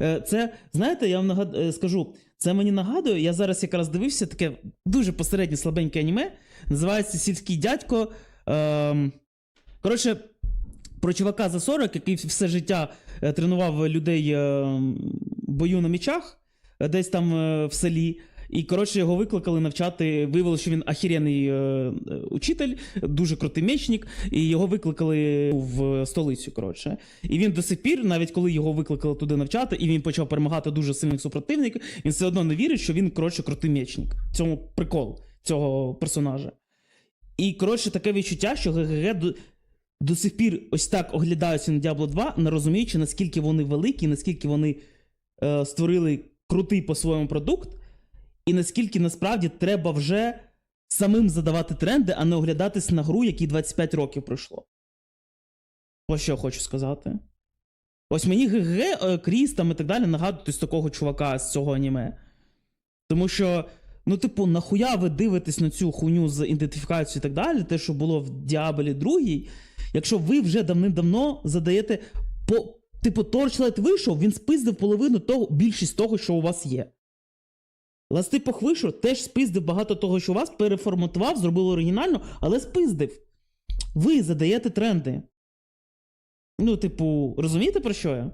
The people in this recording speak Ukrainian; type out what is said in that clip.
Е, Це, знаєте, я вам нагад... е, скажу, це мені нагадує, я зараз якраз дивився таке дуже посереднє слабеньке аніме. Називається Сільський дядько. Ем... Коротше, про чувака за 40, який все життя е, тренував людей е, бою на мічах, десь там в селі. І, коротше, його викликали навчати. Виявилося, що він ахіренний е, учитель, дуже крутий мечник, і його викликали в столицю. Коротше. І він до сих пір, навіть коли його викликали туди навчати, і він почав перемагати дуже сильних супротивників, він все одно не вірить, що він, коротше, крутий мечник. Цьому прикол цього персонажа. І, коротше, таке відчуття, що ГГГ до, до сих пір ось так оглядаються на Diablo 2, не розуміючи, наскільки вони великі, наскільки вони е, створили крутий по-своєму продукт, і наскільки насправді треба вже самим задавати тренди, а не оглядатись на гру, якій 25 років пройшло. Ось що я хочу сказати. Ось мені ГГ, е, Кріс там і так далі нагадують такого чувака з цього аніме. Тому що, ну, типу, нахуя ви дивитесь на цю хуйню з ідентифікацією і так далі, те, що було в Діабелі 2, якщо ви вже давним-давно задаєте. По, типу, Torchlight вийшов, він спиздив половину того, більшість того, що у вас є. Ластипох вийшов, теж спиздив багато того, що вас, переформатував, зробив оригінально, але спиздив. Ви задаєте тренди. Ну, типу, розумієте про що я?